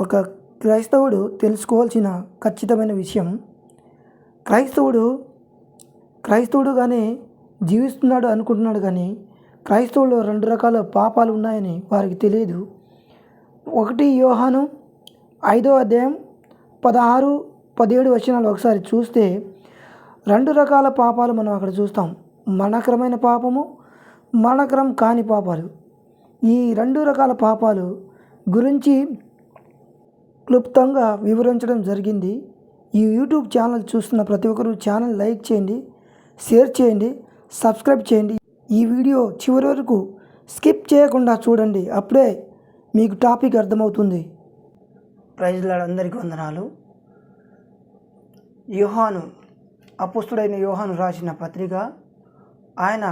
ఒక క్రైస్తవుడు తెలుసుకోవాల్సిన ఖచ్చితమైన విషయం క్రైస్తవుడు క్రైస్తవుడుగానే జీవిస్తున్నాడు అనుకుంటున్నాడు కానీ క్రైస్తవుల్లో రెండు రకాల పాపాలు ఉన్నాయని వారికి తెలియదు. ఒకటి యోహాను ఐదో అధ్యాయం పదహారు పదిహేడు వచనాలు ఒకసారి చూస్తే రెండు రకాల పాపాలు మనం అక్కడ చూస్తాం. మరణకరమైన పాపము మరణకరం కాని పాపాలు. ఈ రెండు రకాల పాపాలు గురించి క్లుప్తంగా వివరించడం జరిగింది. ఈ యూట్యూబ్ ఛానల్ చూస్తున్న ప్రతి ఒక్కరూ ఛానల్ లైక్ చేయండి షేర్ చేయండి సబ్స్క్రైబ్ చేయండి. ఈ వీడియో చివరి వరకు స్కిప్ చేయకుండా చూడండి. అప్పుడే మీకు టాపిక్ అర్థమవుతుంది. ప్రైజ్లాడ్ అందరికీ వందనాలు. యోహాను అపుస్తుడైన యోహాను రాసిన పత్రిక ఆయన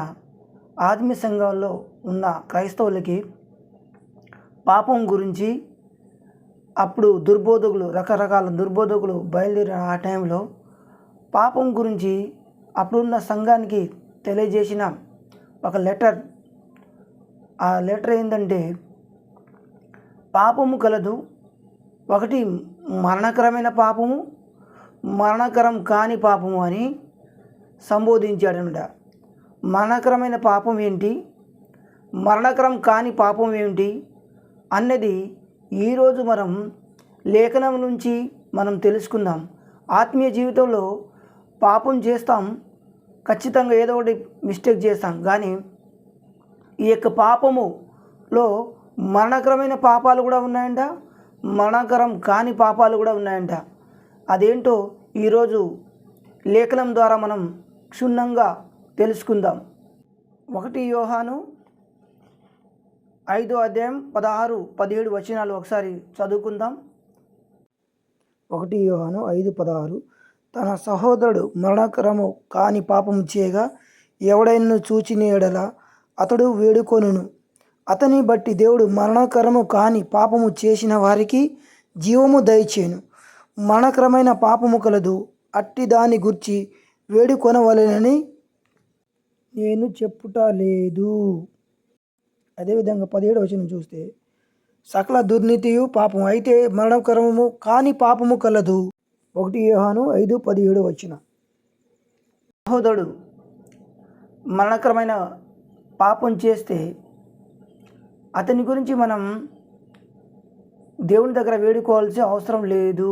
ఆత్మీయ సంఘంలో ఉన్న క్రైస్తవులకి పాపం గురించి అప్పుడు దుర్బోధకులు రకరకాల దుర్బోధకులు బయలుదేరిన ఆ టైంలో పాపం గురించి అప్పుడున్న సంఘానికి తెలియజేసిన ఒక లెటర్. ఆ లెటర్ ఏంటంటే పాపము కలదు ఒకటి మరణకరమైన పాపము మరణకరం కాని పాపము అని సంబోధించాడనమాట. మరణకరమైన పాపం ఏంటి? మరణకరం కాని పాపం ఏమిటి అన్నది ఈరోజు మనం లేఖనం నుంచి మనం తెలుసుకుందాం. ఆత్మీయ జీవితంలో పాపం చేస్తాం. ఖచ్చితంగా ఏదో ఒకటి మిస్టేక్ చేస్తాం. కానీ ఈ యొక్క పాపములో మరణకరమైన పాపాలు కూడా ఉన్నాయంట. మరణకరం కాని పాపాలు కూడా ఉన్నాయంట. అదేంటో ఈరోజు లేఖనం ద్వారా మనం క్షుణ్ణంగా తెలుసుకుందాం. ఒకటి యోహాను ఐదో అధ్యాయం పదహారు పదిహేడు వచనాలు ఒకసారి చదువుకుందాం. ఒకటి యోహాను ఐదు పదహారు. తన సహోదరుడు మరణకరము కాని పాపము చేయగా ఎవడైనా చూచిన ఎడల అతడు వేడుకొనును. అతని బట్టి దేవుడు మరణకరము కాని పాపము చేసిన వారికి జీవము దయచేను మరణకరమైన పాపము కలదు అట్టి దాని గుర్చి వేడుకొనవలెనని నేను చెప్పుట లేదు. అదేవిధంగా పదిహేడు వచనం చూస్తే సకల దుర్నీతియు పాపం అయితే మరణకరము కాని పాపము కలదు. ఒకటి యోహాను ఐదు పదిహేడు వచ్చిన సహోదరుడు మరణకరమైన పాపం చేస్తే అతని గురించి మనం దేవుని దగ్గర వేడుకోవాల్సిన అవసరం లేదు.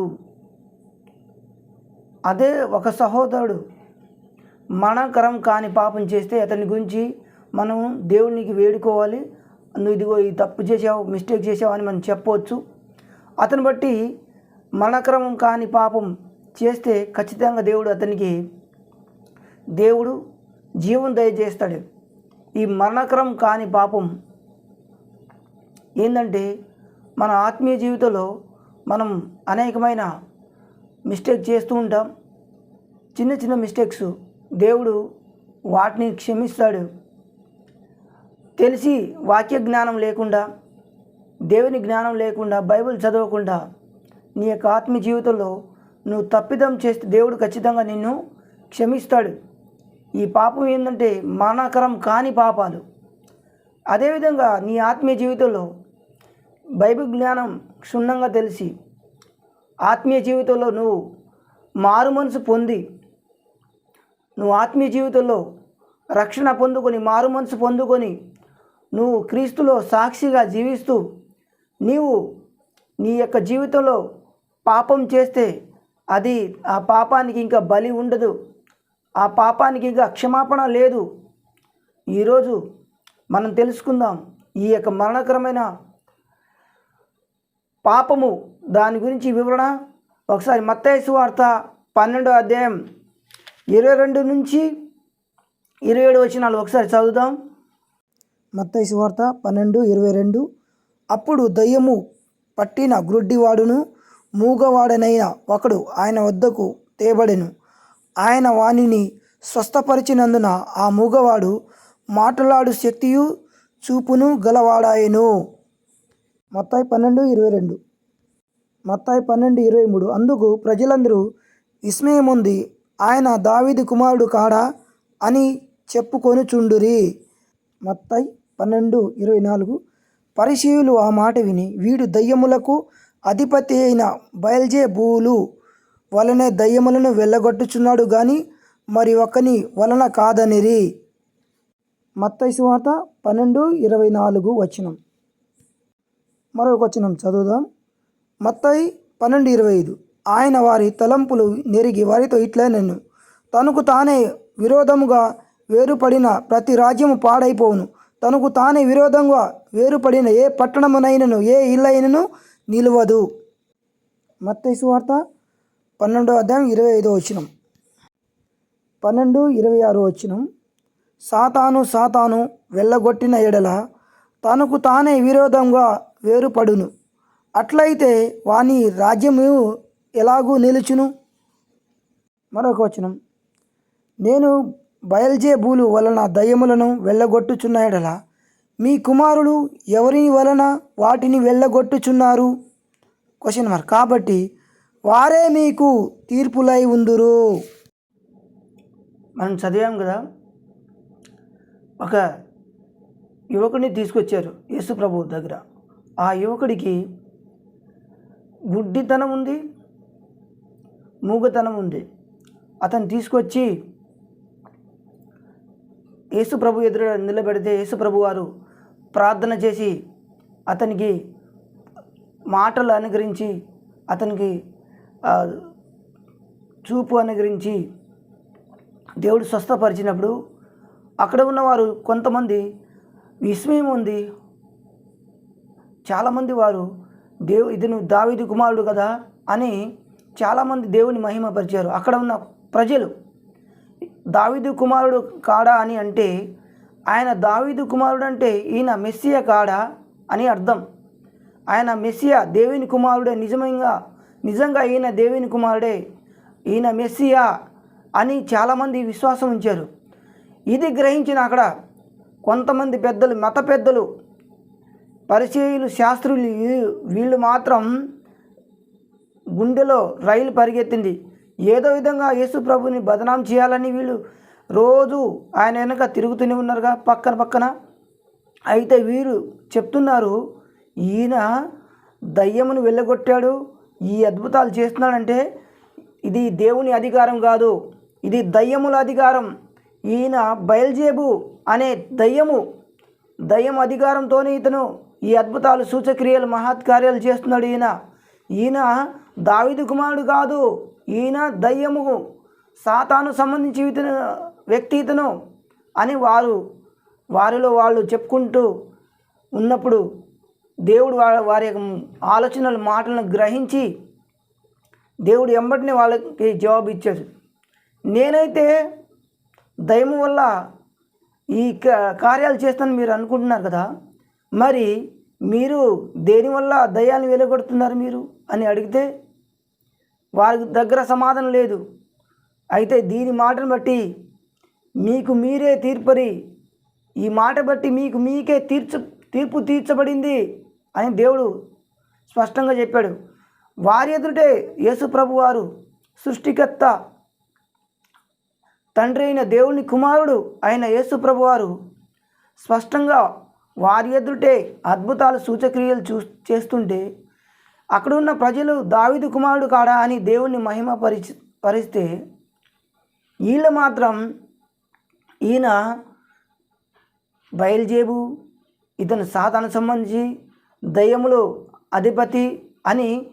అదే ఒక సహోదరుడు మరణకరం కాని పాపం చేస్తే అతని గురించి మనం దేవునికి వేడుకోవాలి. నువ్వు ఇదిగో ఈ తప్పు చేసావు మిస్టేక్ చేసావు అని మనం చెప్పవచ్చు. అతను బట్టి మరణక్రమం కాని పాపం చేస్తే ఖచ్చితంగా దేవుడు అతనికి దేవుడు జీవం దయచేస్తాడు. ఈ మరణకరం కాని పాపం ఏంటంటే మన ఆత్మీయ జీవితంలో మనం అనేకమైన మిస్టేక్ చేస్తూ ఉంటాం. చిన్న చిన్న మిస్టేక్స్ దేవుడు వాటిని క్షమిస్తాడు. తెలిసి వాక్య జ్ఞానం లేకుండా దేవుని జ్ఞానం లేకుండా బైబిల్ చదవకుండా నీ యొక్క ఆత్మ జీవితంలో నువ్వు తప్పిదం చేస్తే దేవుడు ఖచ్చితంగా నిన్ను క్షమిస్తాడు. ఈ పాపం ఏంటంటే మానకరం కాని పాపాలు. అదేవిధంగా నీ ఆత్మీయ జీవితంలో బైబిల్ జ్ఞానం క్షుణ్ణంగా తెలిసి ఆత్మీయ జీవితంలో నువ్వు మారు మనసు పొంది నువ్వు ఆత్మీయ జీవితంలో రక్షణ పొందుకొని మారు మనసు పొందుకొని నువ్వు క్రీస్తులో సాక్షిగా జీవిస్తూ నీవు నీ యొక్క జీవితంలో పాపం చేస్తే అది ఆ పాపానికి ఇంకా బలి ఉండదు. ఆ పాపానికి ఇంకా క్షమాపణ లేదు. ఈరోజు మనం తెలుసుకుందాం ఈ యొక్క మరణకరమైన పాపము దాని గురించి వివరణ. ఒకసారి మత్తయి వార్త పన్నెండో అధ్యాయం ఇరవై రెండు నుంచి ఇరవై ఏడు వచ్చినాలు ఒకసారి చదువుదాం. మత్తయి సువార్త పన్నెండు ఇరవై రెండు. అప్పుడు దయ్యము పట్టిన గ్రుడ్డివాడును మూగవాడనైన ఒకడు ఆయన వద్దకు తేబడెను. ఆయన వానిని స్వస్థపరిచినందున ఆ మూగవాడు మాట్లాడు శక్తియు చూపును గలవాడాయను. మత్తాయి పన్నెండు ఇరవై రెండు. మత్తాయి పన్నెండు ఇరవై మూడు. అందుకు ప్రజలందరూ విస్మయముంది ఆయన దావిది కుమారుడు కాడా అని చెప్పుకొని చుండురి మత్తాయి పన్నెండు ఇరవై నాలుగు. పరిశీయులు ఆ మాట విని వీడు దయ్యములకు అధిపతి అయిన బయల్జేబూలు వలనే దయ్యములను వెళ్ళగొట్టుచున్నాడు గాని మరి ఒకని వలన కాదనిరి. మత్తయి వార్త పన్నెండు ఇరవై నాలుగు వచనం. మరొక వచనం చదువుదాం. మత్తయి పన్నెండు ఇరవై ఐదు. ఆయన వారి తలంపులు నెరిగి వారితో ఇట్లా నన్ను. తనకు తానే విరోధముగా వేరుపడిన ప్రతి రాజ్యము పాడైపోవును. తనకు తానే విరోధంగా వేరుపడిన ఏ పట్టణమునైనను ఏ ఇల్లైనను నిలవదు. మత్తైసు వార్త పన్నెండో అధ్యాయం ఇరవై ఐదో వచనం. పన్నెండు ఇరవై ఆరు వచనం. సాతాను సాతాను వెళ్ళగొట్టిన ఎడల తనకు తానే విరోధంగా వేరుపడును. అట్లయితే వాని రాజ్యము ఎలాగూ నిలుచును? మరొక వచనం. నేను బయల్జేబూలు వలన దయ్యములను వెళ్ళగొట్టుచున్నాడల మీ కుమారులు ఎవరి వలన వాటిని వెళ్ళగొట్టుచున్నారు? క్వశ్చన్ మార్క్ కాబట్టి వారే మీకు తీర్పులై ఉందురు. మనం చదివాం కదా ఒక యువకుడిని తీసుకొచ్చారు యేసు ప్రభు దగ్గర. ఆ యువకుడికి గుడ్డితనం ఉంది మూగతనం ఉంది. అతను తీసుకొచ్చి యేసుప్రభు ఎదురు నిలబెడితే యేసుప్రభు వారు ప్రార్థన చేసి అతనికి మాటలు అనుగ్రహించి అతనికి చూపు అనుగ్రహించి దేవుడు స్వస్థపరిచినప్పుడు అక్కడ ఉన్నవారు కొంతమంది విస్మయం ఉంది. చాలామంది వారు దేవు ఇతను దావిది కుమారుడు కదా అని చాలామంది దేవుని మహిమపరిచారు. అక్కడ ఉన్న ప్రజలు దావిదు కుమారుడు కాడా అని అంటే ఆయన దావీదు కుమారుడు అంటే ఈయన మెస్సియా కాడా అని అర్థం. ఆయన మెస్సియా దేవుని కుమారుడే నిజంగా నిజంగా ఈయన దేవుని కుమారుడే ఈయన మెస్సియా అని చాలామంది విశ్వాసం ఉంచారు. ఇది గ్రహించిన అక్కడ కొంతమంది పెద్దలు మత పెద్దలు పరిచయులు శాస్త్రులు వీ- వీళ్ళు మాత్రం గుండెలో రైలు పరిగెత్తింది. ఏదో విధంగా యేసు ప్రభుని బదనాం చేయాలని వీళ్ళు రోజు ఆయన వెనక తిరుగుతూనే ఉన్నారుగా పక్కన పక్కన. అయితే వీరు చెప్తున్నారు ఈయన దయ్యమును వెళ్ళగొట్టాడు ఈ అద్భుతాలు చేస్తున్నాడంటే ఇది దేవుని అధికారం కాదు ఇది దయ్యముల అధికారం. ఈయన బయల్జేబు అనే దయ్యము దయ్యం అధికారంతోనే ఇతను ఈ అద్భుతాలు సూచక్రియలు మహత్కార్యాలు చేస్తున్నాడు ఈయన. ఈయన దావిదు కుమారుడు కాదు ఈయన దయ్యము సాతాను సంబంధించి ఇతను వ్యక్తి ఇతను అని వారు వారిలో వాళ్ళు చెప్పుకుంటూ ఉన్నప్పుడు దేవుడు వారి యొక్క మాటలను గ్రహించి దేవుడు ఎంబటిని వాళ్ళకి జవాబు ఇచ్చాడు. నేనైతే దయము వల్ల ఈ క- కార్యాలు చేస్తాను మీరు అనుకుంటున్నారు కదా మరి మీరు దేనివల్ల దయాన్ని వెలుగొడుతున్నారు మీరు అని అడిగితే వారి దగ్గర సమాధానం లేదు. అయితే దీని మాటను బట్టి మీకు మీరే తీర్పరి. ఈ మాట బట్టి మీకు మీకే తీర్చు తీర్పు తీర్చబడింది అని దేవుడు స్పష్టంగా చెప్పాడు. వారి ఎదుటే యేసు ప్రభు వారు సృష్టికర్త తండ్రి అయిన దేవుని కుమారుడు అయిన యేసు ప్రభు వారు స్పష్టంగా వారి ఎదుటే అద్భుతాలు సూచక్రియలు చూ చేస్తుంటే అక్కడున్న ప్రజలు దావిదు కుమారుడు కాడా అని దేవుణ్ణి మహిమ పరిచి పరిస్తే వీళ్ళు మాత్రం ఈయన బయల్జేబు ఇతను సాతాను సంబంధించి దయ్యములు అధిపతి అని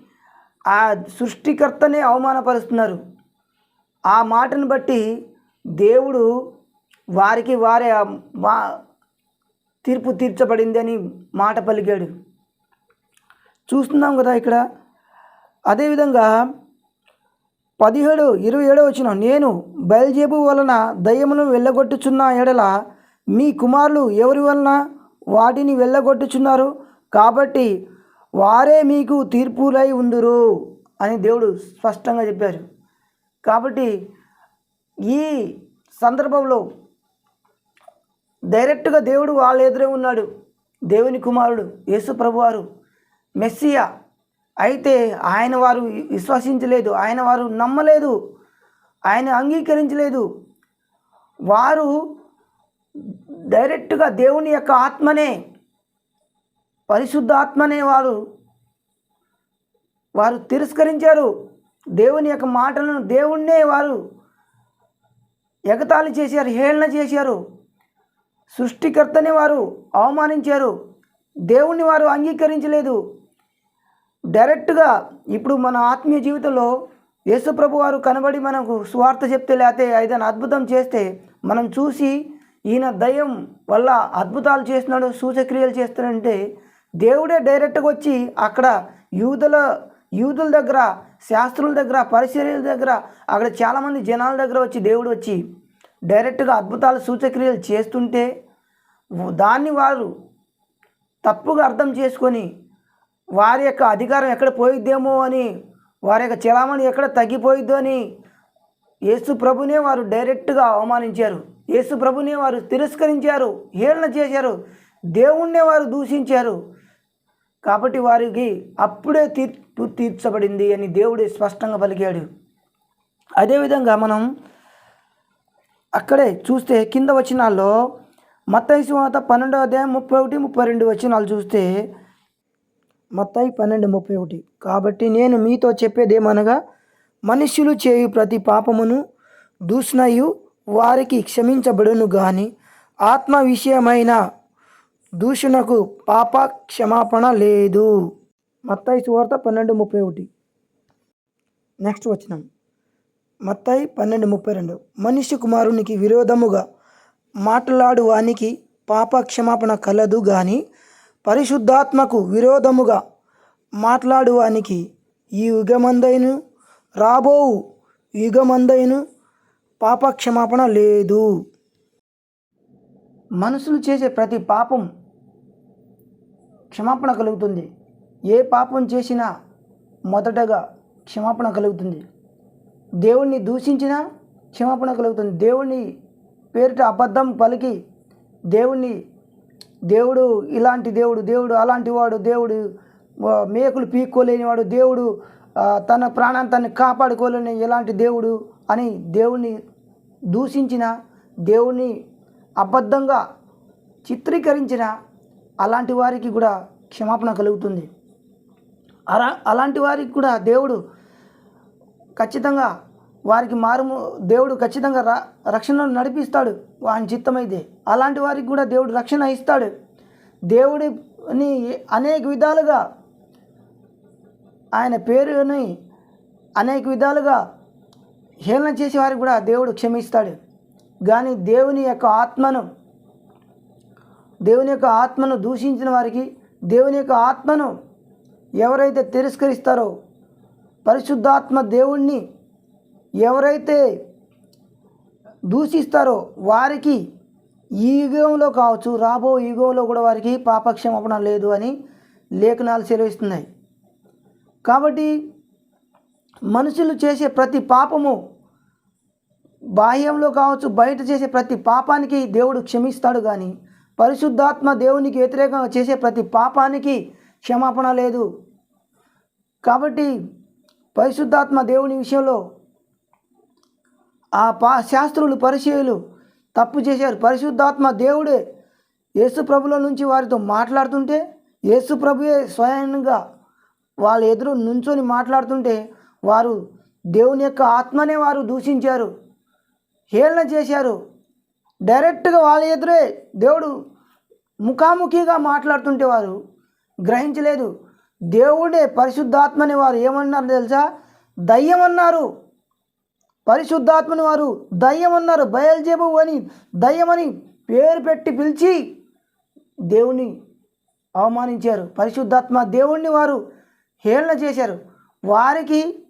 ఆ సృష్టికర్తనే అవమానపరుస్తున్నారు. ఆ మాటను బట్టి దేవుడు వారికి వారే మా తీర్పు తీర్చబడింది అని మాట పలికాడు. చూస్తున్నాం కదా ఇక్కడ. అదేవిధంగా పదిహేడు ఇరవై ఏడో వచ్చిన నేను బయలుజేబు వలన దయ్యమును వెళ్ళగొట్టుచున్న ఎడల మీ కుమారులు ఎవరి వలన వాటిని వెళ్ళగొట్టుచున్నారు? కాబట్టి వారే మీకు తీర్పులై ఉందురు అని దేవుడు స్పష్టంగా చెప్పారు. కాబట్టి ఈ సందర్భంలో డైరెక్ట్గా దేవుడు వాళ్ళ ఎదురే ఉన్నాడు. దేవుని కుమారుడు యేసు ప్రభువారు. మెస్సియా. అయితే ఆయన వారు విశ్వసించలేదు. ఆయన వారు నమ్మలేదు. ఆయన అంగీకరించలేదు. వారు డైరెక్ట్గా దేవుని యొక్క ఆత్మనే పరిశుద్ధ ఆత్మనే వారు వారు తిరస్కరించారు. దేవుని యొక్క మాటలను దేవుణ్ణే వారు ఎగతాళి చేశారు హేళన చేశారు. సృష్టికర్తని వారు అవమానించారు. దేవుణ్ణి వారు అంగీకరించలేదు. డైరెక్ట్గా ఇప్పుడు మన ఆత్మీయ జీవితంలో యేసుప్రభు వారు కనబడి మనకు స్వార్థ చెప్తే లేకపోతే ఏదైనా అద్భుతం చేస్తే మనం చూసి ఈయన దయం వల్ల అద్భుతాలు చేస్తున్నాడు సూచక్రియలు చేస్తున్నాడంటే దేవుడే డైరెక్ట్గా వచ్చి అక్కడ యూదుల యూదుల దగ్గర శాస్త్రుల దగ్గర పరిచర్యల దగ్గర అక్కడ చాలామంది జనాల దగ్గర వచ్చి దేవుడు వచ్చి డైరెక్ట్గా అద్భుతాలు సూచక్రియలు చేస్తుంటే దాన్ని వారు తప్పుగా అర్థం చేసుకొని వారి యొక్క అధికారం ఎక్కడ పోయిద్దేమో అని వారి యొక్క చలామణి ఎక్కడ తగ్గిపోయిద్దో అని యేసు ప్రభునే వారు డైరెక్ట్గా అవమానించారు. యేసు ప్రభునే వారు తిరస్కరించారు హేళన చేశారు దేవుణ్ణే వారు దూషించారు. కాబట్టి వారికి అప్పుడే తీర్పు తీర్చబడింది అని దేవుడే స్పష్టంగా పలికాడు. అదేవిధంగా మనం అక్కడే చూస్తే కింద వచనాల్లో మత్తైసు వాత పన్నెండో అధ్యాయం ముప్పై ఒకటి ముప్పై రెండు వచనాలు చూస్తే మత్తాయి పన్నెండు ముప్పై ఒకటి. కాబట్టి నేను మీతో చెప్పేదేమనగా మనుషులు చేయు ప్రతి పాపమును దూషణయు వారికి క్షమించబడును గాని ఆత్మ విషయమైన దూషణకు పాప క్షమాపణ లేదు. మత్తాయి సువార్త పన్నెండు ముప్పై ఒకటి. నెక్స్ట్ వచ్చినాం మత్తాయి పన్నెండు ముప్పై రెండు. మనిషి కుమారునికి విరోధముగా మాట్లాడు వానికి పాప క్షమాపణ కలదు కానీ పరిశుద్ధాత్మకు విరోధముగా మాట్లాడువానికి ఈ యుగమందైను రాబోవు యుగమందైను పాప క్షమాపణ లేదు. మనుషులు చేసే ప్రతి పాపం క్షమాపణ కలుగుతుంది. ఏ పాపం చేసినా మొదటగా క్షమాపణ కలుగుతుంది. దేవుణ్ణి దూషించినా క్షమాపణ కలుగుతుంది. దేవుణ్ణి పేరిట అబద్ధం పలికి దేవుణ్ణి దేవుడు ఇలాంటి దేవుడు దేవుడు అలాంటి వాడు దేవుడు మేకులు పీక్కోలేనివాడు దేవుడు తన ప్రాణాన్ని తను కాపాడుకోలేని ఎలాంటి దేవుడు అని దేవుణ్ణి దూషించిన దేవుణ్ణి అబద్ధంగా చిత్రీకరించిన అలాంటి వారికి కూడా క్షమాపణ కలుగుతుంది. అలా అలాంటి వారికి కూడా దేవుడు ఖచ్చితంగా వారికి మారుము దేవుడు ఖచ్చితంగా ర రక్షణను నడిపిస్తాడు. ఆయన చిత్తమైతే అలాంటి వారికి కూడా దేవుడు రక్షణ ఇస్తాడు. దేవుడిని అనేక విధాలుగా ఆయన పేరుని అనేక విధాలుగా హేళన చేసే వారికి కూడా దేవుడు క్షమిస్తాడు. కానీ దేవుని యొక్క ఆత్మను దేవుని యొక్క ఆత్మను దూషించిన వారికి దేవుని యొక్క ఆత్మను ఎవరైతే తిరస్కరిస్తారో పరిశుద్ధాత్మ దేవుణ్ణి ఎవరైతే దూషిస్తారో వారికి ఈ యుగంలో కావచ్చు రాబో యుగంలో కూడా వారికి పాపక్షమాపణ లేదు అని లేఖనాలు సెలవిస్తున్నాయి. కాబట్టి మనుషులు చేసే ప్రతి పాపము బాహ్యంలో కావచ్చు బయట చేసే ప్రతి పాపానికి దేవుడు క్షమిస్తాడు కానీ పరిశుద్ధాత్మ దేవునికి వ్యతిరేకంగా చేసే ప్రతి పాపానికి క్షమాపణ లేదు. కాబట్టి పరిశుద్ధాత్మ దేవుని విషయంలో ఆ పా శాస్త్రులు పరిచయులు తప్పు చేశారు. పరిశుద్ధాత్మ దేవుడే యేసు ప్రభుల నుంచి వారితో మాట్లాడుతుంటే యేసు ప్రభుయే స్వయంగా వాళ్ళ ఎదురు నుంచొని మాట్లాడుతుంటే వారు దేవుని యొక్క ఆత్మనే వారు దూషించారు. హేళన చేశారు. డైరెక్ట్గా వాళ్ళ ఎదురే దేవుడు ముఖాముఖిగా మాట్లాడుతుంటే వారు గ్రహించలేదు. దేవుడే పరిశుద్ధాత్మని వారు ఏమన్నారు తెలుసా? దయ్యమన్నారు. పరిశుద్ధాత్మని వారు దయ్యమన్నారు బయల్జేబు అని దయ్యమని పేరు పెట్టి పిలిచి దేవుని అవమానించారు. పరిశుద్ధాత్మ దేవుణ్ణి వారు హేళన చేశారు. వారికి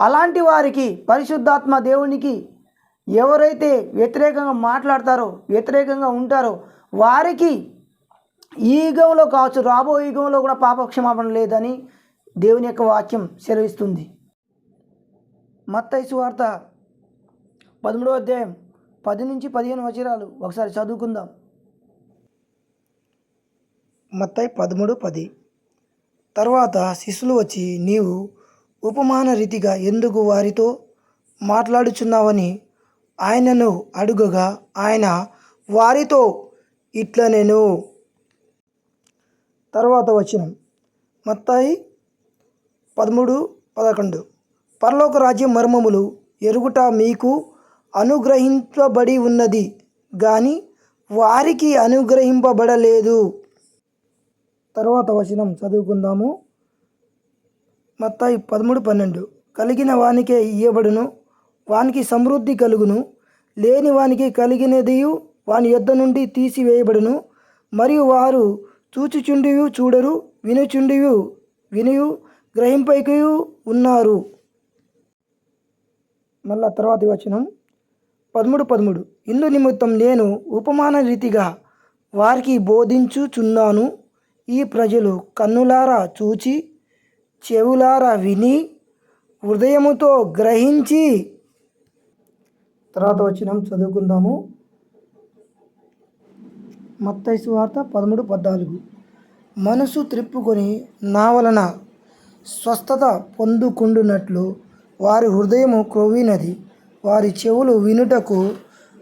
అలాంటి వారికి పరిశుద్ధాత్మ దేవునికి ఎవరైతే వ్యతిరేకంగా మాట్లాడతారో వ్యతిరేకంగా ఉంటారో వారికి ఈ యుగంలో కావచ్చు రాబో యుగంలో కూడా పాపక్షమాపణ లేదని దేవుని యొక్క వాక్యం సెలవిస్తుంది. మత్తైసు వార్త పదమూడో అధ్యాయం పది నుంచి పదిహేను వచనాలు. ఒకసారి చదువుకుందాం. మత్తయి పదమూడు పది. తర్వాత శిష్యులు వచ్చి నీవు ఉపమాన రీతిగా ఎందుకు వారితో మాట్లాడుచున్నావని ఆయనను అడుగగా ఆయన వారితో ఇట్లా నేను. తర్వాత వచ్చిన మత్తాయి పదమూడు పదకొండు. పరలోక రాజ్యం మర్మములు ఎరుగుట మీకు అనుగ్రహించబడి ఉన్నది కానీ వారికి అనుగ్రహింపబడలేదు. తర్వాత వచనం చదువుకుందాము. మత్తాయి పదమూడు పన్నెండు. కలిగిన వానికే ఇయ్యబడును వానికి సమృద్ధి కలుగును. లేని వానికి కలిగినదియు వాని యొద్ద నుండి తీసివేయబడును. మరియు వారు చూచుచుండియు చూడరు వినుచుండియు వినియు గ్రహింపైకయు ఉన్నారు. మళ్ళా తర్వాతి వచనం. పదమూడు పదమూడు. ఇందు నిమిత్తం నేను ఉపమాన రీతిగా వారికి బోధించుచున్నాను. ఈ ప్రజలు కన్నులారా చూచి చెవులారా విని హృదయముతో గ్రహించి. తర్వాత వచ్చినాం చదువుకుందాము. మత్తైసు వార్త పదమూడు పద్నాలుగు. మనసు త్రిప్పుకొని నా వలన స్వస్థత పొందుకుండునట్లు వారి హృదయము క్రొవ్వినది. వారి చెవులు వినుటకు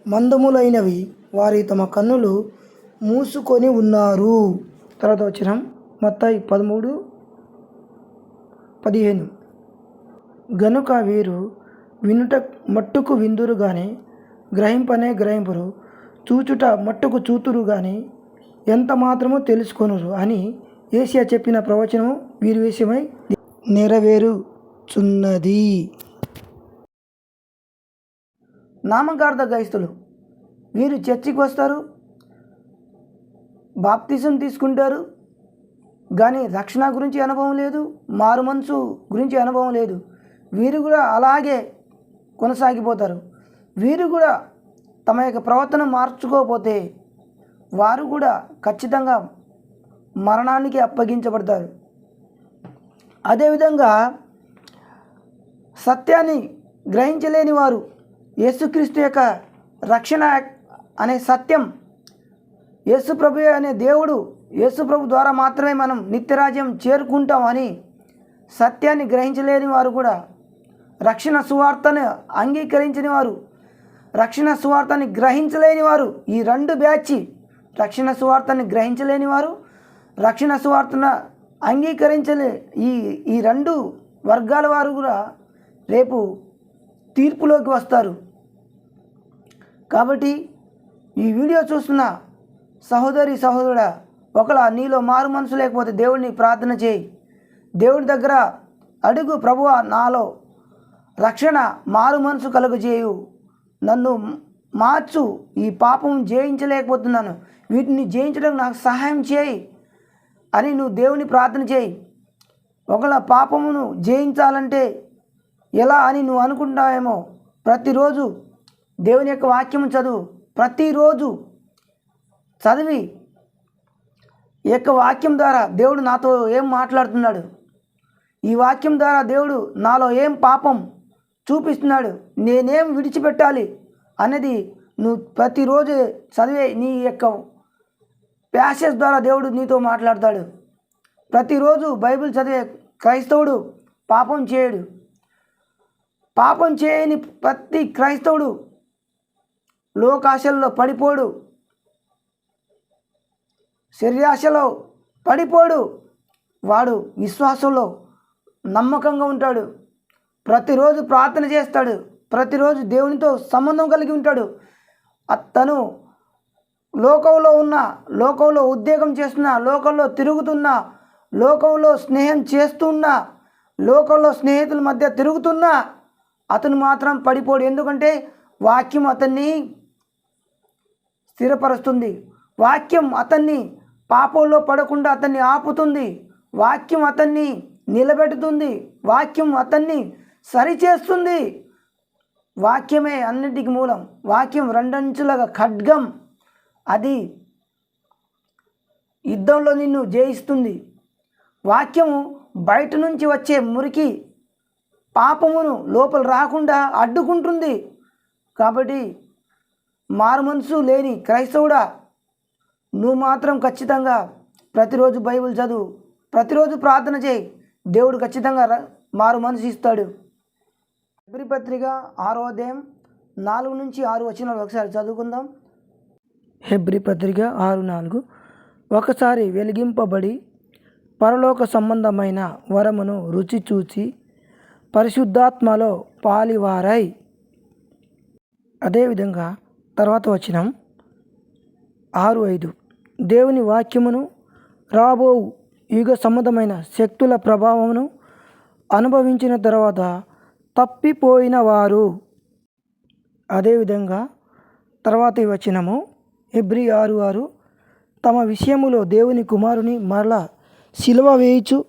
మందములైనవి. వారి తమ కన్నులు మూసుకొని ఉన్నారు. తర్వాత వచ్చిన మత్తాయి పదమూడు పదిహేను. గనుక వీరు వినుట మట్టుకు విందురు కానీ గ్రహింపనే గ్రహింపరు. చూచుట మట్టుకు చూతురు కానీ ఎంత మాత్రమో తెలుసుకొనురు అని ఏసియా చెప్పిన ప్రవచనము వీరి విషయమై నెరవేరు. నెరవేరుచున్నది నామకార్థ గైస్తులు వీరు చర్చికి వస్తారు బాప్తిజం తీసుకుంటారు కానీ రక్షణ గురించి అనుభవం లేదు మారు మనసు గురించి అనుభవం లేదు. వీరు కూడా అలాగే కొనసాగిపోతారు. వీరు కూడా తమ యొక్క ప్రవర్తన మార్చుకోకపోతే వారు కూడా ఖచ్చితంగా మరణానికి అప్పగించబడతారు. అదేవిధంగా సత్యాన్ని గ్రహించలేని వారు యేసుక్రీస్తు యొక్క రక్షణ అనే సత్యం యేసుప్రభు అనే దేవుడు యేసుప్రభు ద్వారా మాత్రమే మనం నిత్యరాజ్యం చేరుకుంటామని సత్యాన్ని గ్రహించలేని వారు కూడా రక్షణ సువార్తను అంగీకరించని వారు రక్షణ సువార్తని గ్రహించలేని వారు ఈ రెండు బ్యాచ్ రక్షణ సువార్తని గ్రహించలేని వారు రక్షణ సువార్తను అంగీకరించలే ఈ ఈ రెండు వర్గాల వారు కూడా రేపు తీర్పులోకి వస్తారు. కాబట్టి ఈ వీడియో చూస్తున్న సహోదరి సహోదరుడా ఒకలా నీలో మారు మనసు లేకపోతే దేవుడిని ప్రార్థన చేయి. దేవుడి దగ్గర అడుగు ప్రభువ నాలో రక్షణ మారు మనసు కలుగజేయు. నన్ను మార్చు ఈ పాపం జయించలేకపోతున్నాను. వీటిని జయించడం నాకు సహాయం చేయి అని నువ్వు దేవుని ప్రార్థన చేయి. ఒకళ్ళ పాపమును జయించాలంటే ఎలా అని నువ్వు అనుకుంటావేమో? ప్రతిరోజు దేవుని యొక్క వాక్యం చదువు. ప్రతిరోజు చదివి ఈ యొక్క వాక్యం ద్వారా దేవుడు నాతో ఏం మాట్లాడుతున్నాడు? ఈ వాక్యం ద్వారా దేవుడు నాలో ఏం పాపం చూపిస్తున్నాడు? నేనేం విడిచిపెట్టాలి అనేది నువ్వు ప్రతిరోజు చదివే నీ యొక్క ప్యాసేజ్ ద్వారా దేవుడు నీతో మాట్లాడతాడు. ప్రతిరోజు బైబిల్ చదివే క్రైస్తవుడు పాపం చేయడు. పాపం చేయని ప్రతి క్రైస్తవుడు లోకాశల్లో పడిపోడు. శరీరాశలో పడిపోడు. వాడు విశ్వాసంలో నమ్మకంగా ఉంటాడు. ప్రతిరోజు ప్రార్థన చేస్తాడు. ప్రతిరోజు దేవునితో సంబంధం కలిగి ఉంటాడు. అతను లోకంలో ఉన్న లోకంలో ఉద్యోగం చేస్తున్న లోకంలో తిరుగుతున్న లోకంలో స్నేహం చేస్తున్న లోకంలో స్నేహితుల మధ్య తిరుగుతున్నా అతను మాత్రం పడిపోడు. ఎందుకంటే వాక్యం అతన్ని స్థిరపరుస్తుంది. వాక్యం అతన్ని పాపంలో పడకుండా అతన్ని ఆపుతుంది. వాక్యం అతన్ని నిలబెడుతుంది. వాక్యం అతన్ని సరిచేస్తుంది. వాక్యమే అన్నిటికి మూలం. వాక్యం రెండంచులగా ఖడ్గం. అది యుద్ధంలో నిన్ను జయిస్తుంది. వాక్యము బయట నుంచి వచ్చే మురికి పాపమును లోపల రాకుండా అడ్డుకుంటుంది. కాబట్టి మారు మనసు లేని క్రైస్తవుడా నువ్వు మాత్రం ఖచ్చితంగా ప్రతిరోజు బైబిల్ చదువు. ప్రతిరోజు ప్రార్థన చేయి. దేవుడు ఖచ్చితంగా మారు మనసు ఇస్తాడు. ఫిబ్రి పత్రిక ఆరో అధ్యాయం నాలుగు నుంచి ఆరు వచ్చిన ఒకసారి చదువుకుందాం. హెబ్రి పత్రిక ఆరు నాలుగు. ఒకసారి వెలిగింపబడి పరలోక సంబంధమైన వరమును రుచి చూచి పరిశుద్ధాత్మలో పాలివారై. అదేవిధంగా తర్వాత వచనం ఆరు ఐదు. దేవుని వాక్యమును రాబో యుగ సంబంధమైన శక్తుల ప్రభావమును అనుభవించిన తర్వాత తప్పిపోయిన వారు. అదేవిధంగా తర్వాత వచనము ఎబ్రి ఆరు ఆరు. తమ విషయములో దేవుని కుమారుని మరల సిలువ వేయిచు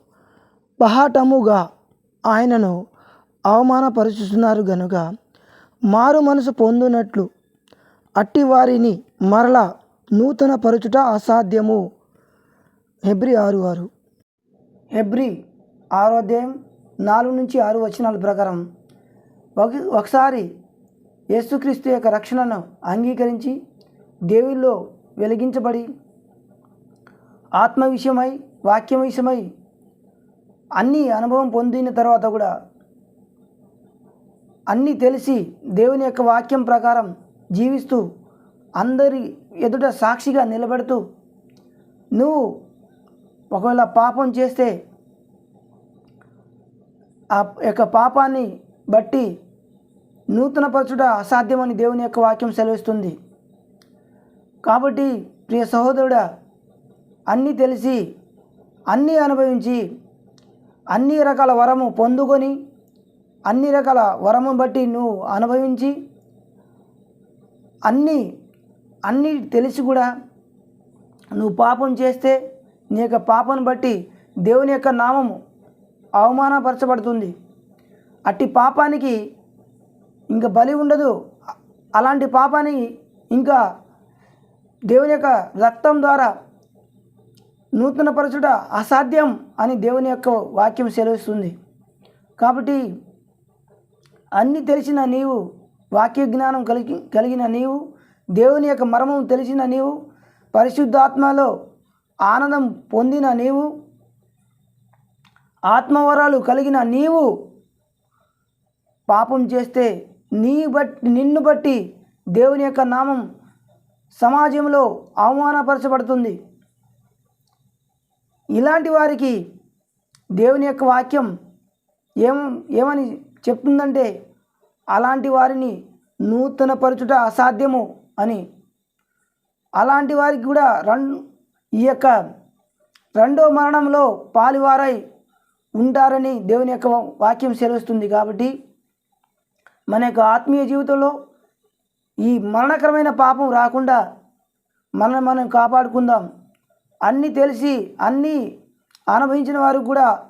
పహాటముగా ఆయనను అవమానపరుచుతున్నారు గనుక మారు మనసు పొందునట్లు అట్టి వారిని మరల నూతన పరుచుట అసాధ్యము. హెబ్రి ఆరు ఆరు. హెబ్రి ఆరో నాలుగు నుంచి ఆరు వచనాల ప్రకారం ఒక ఒకసారి యేసుక్రీస్తు యొక్క రక్షణను అంగీకరించి దేవుల్లో వెలిగించబడి ఆత్మ విషయమై వాక్యం విషయమై అన్ని అనుభవం పొందిన తర్వాత కూడా అన్నీ తెలిసి దేవుని యొక్క వాక్యం ప్రకారం జీవిస్తూ అందరి ఎదుట సాక్షిగా నిలబెడుతూ నువ్వు ఒకవేళ పాపం చేస్తే ఆ యొక్క పాపాన్ని బట్టి నూతనపరచుట అసాధ్యమని దేవుని యొక్క వాక్యం సెలవిస్తుంది. కాబట్టి ప్రియ సహోదరుడా అన్నీ తెలిసి అన్నీ అనుభవించి అన్ని రకాల వరము పొందుకొని అన్ని రకాల వరము బట్టి నువ్వు అనుభవించి అన్నీ అన్నీ తెలిసి కూడా నువ్వు పాపం చేస్తే నీ యొక్క పాపను బట్టి దేవుని యొక్క నామము అవమానపరచబడుతుంది. అట్టి పాపానికి ఇంకా బలి ఉండదు. అలాంటి పాపాన్ని ఇంకా దేవుని యొక్క రక్తం ద్వారా నూతనపరచుట అసాధ్యం అని దేవుని యొక్క వాక్యం సెలవిస్తుంది. కాబట్టి అన్ని తెలిసిన నీవు వాక్య జ్ఞానం కలిగి కలిగిన నీవు దేవుని యొక్క మర్మం తెలిసిన నీవు పరిశుద్ధాత్మలో ఆనందం పొందిన నీవు ఆత్మవరాలు కలిగిన నీవు పాపం చేస్తే నీ బట్టి నిన్ను బట్టి దేవుని యొక్క నామం సమాజంలో అవమానపరచబడుతుంది. ఇలాంటి వారికి దేవుని యొక్క వాక్యం ఏం ఏమని చెప్తుందంటే అలాంటి వారిని నూతనపరచుట అసాధ్యము అని. అలాంటి వారికి కూడా రన్ ఈ యొక్క రెండో మరణంలో పాలివారై ఉంటారని దేవుని యొక్క వాక్యం సెలవుస్తుంది కాబట్టి మన యొక్క ఆత్మీయ జీవితంలో ఈ మరణకరమైన పాపం రాకుండా మనల్ని మనం కాపాడుకుందాం. అన్నీ తెలిసి అన్నీ అనుభవించిన వారు కూడా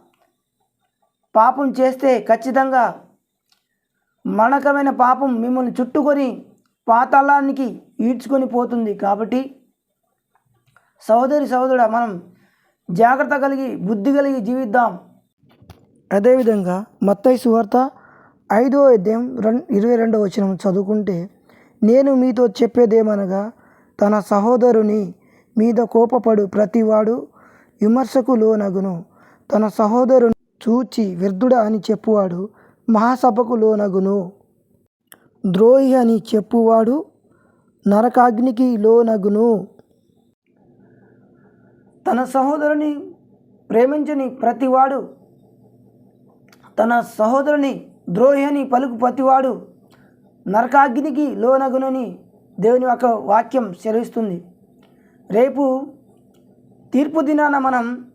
పాపం చేస్తే ఖచ్చితంగా మరణకరమైన పాపం మిమ్మల్ని చుట్టుకొని పాతాళానికి ఈడ్చుకొని పోతుంది కాబట్టి సహోదరి సహోదరుడు మనం జాగ్రత్త కలిగి బుద్ధి కలిగి జీవిద్దాం. అదేవిధంగా మత్తయి సువార్త ఐదో అధ్యాయం రెం ఇరవై రెండవ వచనం చదువుకుంటే నేను మీతో చెప్పేదేమనగా తన సహోదరుని మీద కోపపడు ప్రతివాడు విమర్శకు లోనగును తన సహోదరుని చూచి వ్యర్థుడా అని చెప్పువాడు మహాసభకు లోనగును. ద్రోహి అని చెప్పువాడు నరకాగ్నికి లోనగును. తన సహోదరుని ప్రేమించని ప్రతివాడు తన సహోదరుని ద్రోహి అని పలుకు ప్రతివాడు నరకాగ్నికి లోనగునని దేవుని యొక్క వాక్యం సెలవిస్తుంది. రేపు తీర్పు దినాన మనం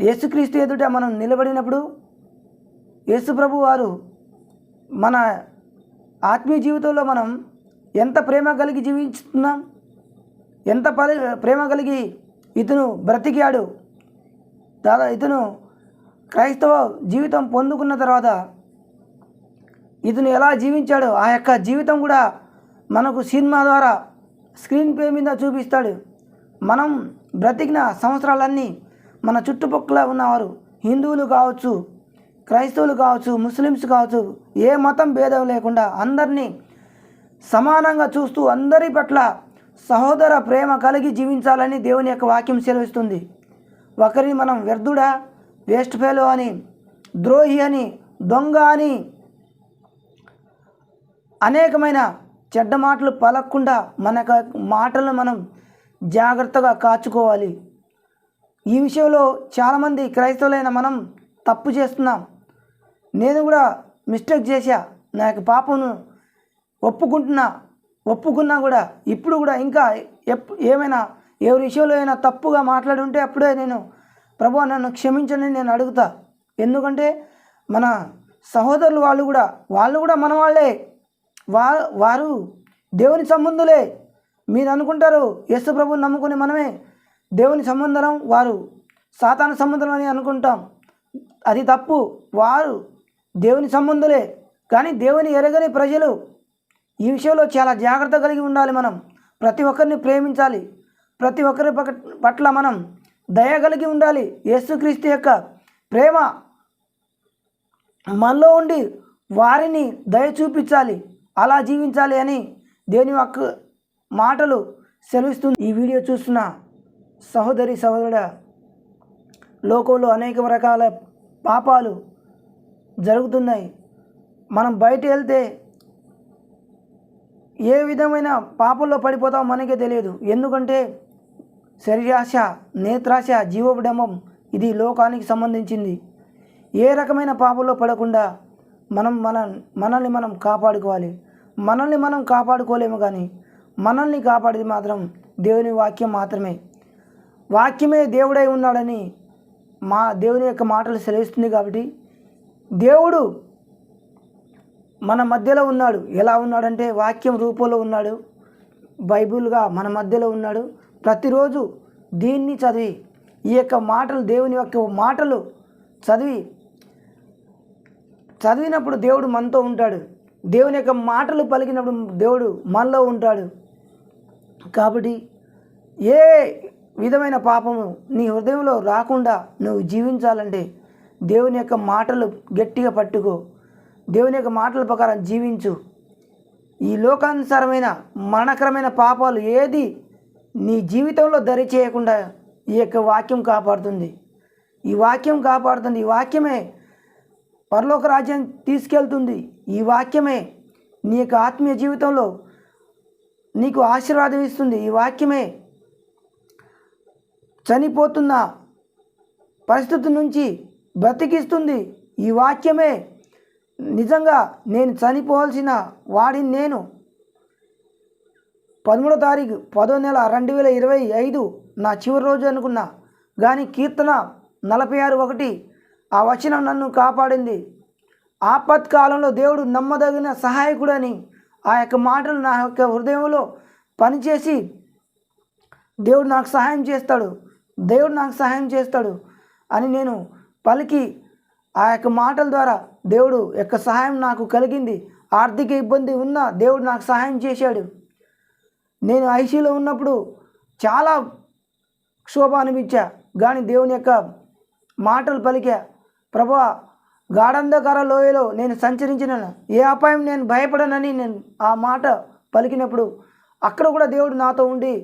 యేసుక్రీస్తు ఎదుట మనం నిలబడినప్పుడు యేసుప్రభు వారు మన ఆత్మీయ జీవితంలో మనం ఎంత ప్రేమ కలిగి జీవిస్తున్నాం ఎంత పరి ప్రేమ కలిగి ఇతను బ్రతికాడు? దాదా ఇతను క్రైస్తవ జీవితం పొందుకున్న తర్వాత ఇతను ఎలా జీవించాడో ఆ యొక్క జీవితం కూడా మనకు సినిమా ద్వారా స్క్రీన్ ప్లే మీద చూపిస్తాడు. మనం బ్రతికిన సంవత్సరాలన్నీ మన చుట్టుపక్కల ఉన్నవారు హిందువులు కావచ్చు క్రైస్తవులు కావచ్చు ముస్లిమ్స్ కావచ్చు ఏ మతం భేదం లేకుండా అందరినీ సమానంగా చూస్తూ అందరి పట్ల సహోదర ప్రేమ కలిగి జీవించాలని దేవుని యొక్క వాక్యం సెలవిస్తుంది. ఒకరిని మనం వ్యర్థుడా వేస్ట్ ఫెలో అని ద్రోహి అని దొంగ అని అనేకమైన చెడ్డ మాటలు పలకకుండా మన మాటలను మనం జాగ్రత్తగా కాచుకోవాలి. ఈ విషయంలో చాలామంది క్రైస్తవులైన మనం తప్పు చేస్తున్నాం. నేను కూడా మిస్టేక్ చేశా. నా యొక్క పాపను ఒప్పుకుంటున్నా ఒప్పుకున్నా కూడా ఇప్పుడు కూడా ఇంకా ఎప్ ఏమైనా ఎవరి విషయంలో అయినా తప్పుగా మాట్లాడి ఉంటే అప్పుడే నేను ప్రభు నన్ను క్షమించండి నేను అడుగుతా. ఎందుకంటే మన సహోదరులు వాళ్ళు కూడా వాళ్ళు కూడా మన వాళ్ళే. వా వారు దేవుని సంబంధులే. మీరు అనుకుంటారు యేసు ప్రభుని నమ్ముకుని మనమే. దేవుని సంబంధం వారు సాతాన సంబంధం అని అనుకుంటాం. అది తప్పు. వారు దేవుని సంబంధులే. కానీ దేవుని ఎరగని ప్రజలు ఈ విషయంలో చాలా జాగ్రత్త కలిగి ఉండాలి మనం. ప్రతి ఒక్కరిని ప్రేమించాలి. ప్రతి ఒక్కరి పట్ల మనం దయ కలిగి ఉండాలి. యేసుక్రీస్తు యొక్క ప్రేమ మనలో ఉండి వారిని దయ చూపించాలి. అలా జీవించాలి అని దేవుని యొక్క మాటలు సెలవిస్తుంది. ఈ వీడియో చూస్తున్న సహోదరి సహోదరుడ లోకంలో అనేక రకాల పాపాలు జరుగుతున్నాయి. మనం బయట వెళ్తే ఏ విధమైన పాపంలో పడిపోతామో మనకే తెలియదు. ఎందుకంటే శరీరాశ నేత్రాశ జీవోపడమం ఇది లోకానికి సంబంధించింది. ఏ రకమైన పాపంలో పడకుండా మనం మన మనల్ని మనం కాపాడుకోవాలి. మనల్ని మనం కాపాడుకోలేము కానీ మనల్ని కాపాడేది మాత్రం దేవుని వాక్యం మాత్రమే. వాక్యమే దేవుడై ఉన్నాడని మా దేవుని యొక్క మాటలు సెలవిస్తుంది కాబట్టి దేవుడు మన మధ్యలో ఉన్నాడు. ఎలా ఉన్నాడంటే వాక్యం రూపంలో ఉన్నాడు. బైబిల్గా మన మధ్యలో ఉన్నాడు. ప్రతిరోజు దీన్ని చదివి ఈ యొక్క మాటలు దేవుని యొక్క మాటలు చదివి చదివినప్పుడు దేవుడు మనతో ఉంటాడు. దేవుని యొక్క మాటలు పలికినప్పుడు దేవుడు మనలో ఉంటాడు. కాబట్టి ఏ విధమైన పాపము నీ హృదయంలో రాకుండా నువ్వు జీవించాలంటే దేవుని యొక్క మాటలు గట్టిగా పట్టుకో. దేవుని యొక్క మాటల ప్రకారం జీవించు. ఈ లోకానుసారమైన మరణకరమైన పాపాలు ఏది నీ జీవితంలో దరి చేయకుండా ఈ యొక్క వాక్యం కాపాడుతుంది. ఈ వాక్యం కాపాడుతుంది. ఈ వాక్యమే పరలోక రాజ్యం తీసుకెళ్తుంది. ఈ వాక్యమే నీ యొక్క ఆత్మీయ జీవితంలో నీకు ఆశీర్వాదం ఇస్తుంది. ఈ వాక్యమే చనిపోతున్న పరిస్థితి నుంచి బ్రతికిస్తుంది. ఈ వాక్యమే నిజంగా నేను చనిపోవాల్సిన వాడిని నేను. పదమూడో తారీఖు పదో నెల రెండు వేల ఇరవై ఐదు నా చివరి రోజు అనుకున్నా. కానీ కీర్తన నలభై ఆరు ఒకటి ఆ వచనం నన్ను కాపాడింది. ఆపత్కాలంలో దేవుడు నమ్మదగిన సహాయకుడని ఆ యొక్క మాటలు నా యొక్క హృదయంలో పనిచేసి దేవుడు నాకు సహాయం చేస్తాడు. దేవుడు నాకు సహాయం చేస్తాడు అని నేను పలికి ఆ యొక్క మాటల ద్వారా దేవుడు యొక్క సహాయం నాకు కలిగింది. ఆర్థిక ఇబ్బంది ఉన్నా దేవుడు నాకు సహాయం చేశాడు. నేను ఐసీలో ఉన్నప్పుడు చాలా క్షోభ అనిపించా. కానీ దేవుని యొక్క మాటలు పలికా ప్రభా గాఢంధకార లోయలో నేను సంచరించిన ఏ అపాయం నేను భయపడనని నేను ఆ మాట పలికినప్పుడు అక్కడ కూడా దేవుడు నాతో ఉండి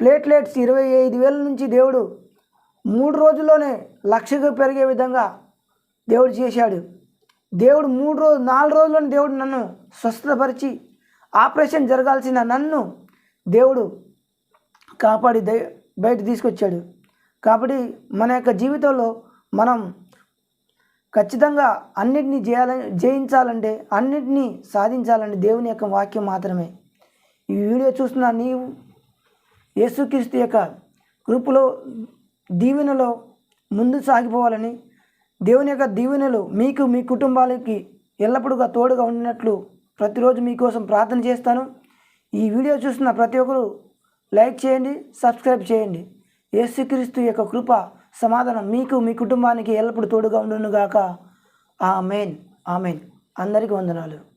ప్లేట్లెట్స్ ఇరవై ఐదు వేల నుంచి దేవుడు మూడు రోజుల్లోనే లక్షకు పెరిగే విధంగా దేవుడు చేశాడు. దేవుడు మూడు రోజు నాలుగు రోజుల్లోనే దేవుడు నన్ను స్వస్థపరిచి ఆపరేషన్ జరగాల్సిన నన్ను దేవుడు కాపాడి బయట తీసుకొచ్చాడు. కాబట్టి మన యొక్క జీవితంలో మనం ఖచ్చితంగా అన్నిటినీ చేయాలని జయించాలంటే అన్నిటినీ సాధించాలంటే దేవుని యొక్క వాక్యం మాత్రమే. ఈ వీడియో చూస్తున్న నీవు యేసుక్రీస్తు యొక్క గ్రూపులో దీవెనలో ముందు సాగిపోవాలని దేవుని యొక్క దీవెనలు మీకు మీ కుటుంబాలకి ఎల్లప్పుడూగా తోడుగా ఉండినట్లు ప్రతిరోజు మీకోసం ప్రార్థన చేస్తాను. ఈ వీడియో చూస్తున్న ప్రతి ఒక్కరు లైక్ చేయండి సబ్స్క్రైబ్ చేయండి. యేసుక్రీస్తు యొక్క కృప సమాధానం మీకు మీ కుటుంబానికి ఎల్లప్పుడూ తోడుగా ఉండునుగాక. ఆ ఆమెన్. అందరికీ వందనాలు.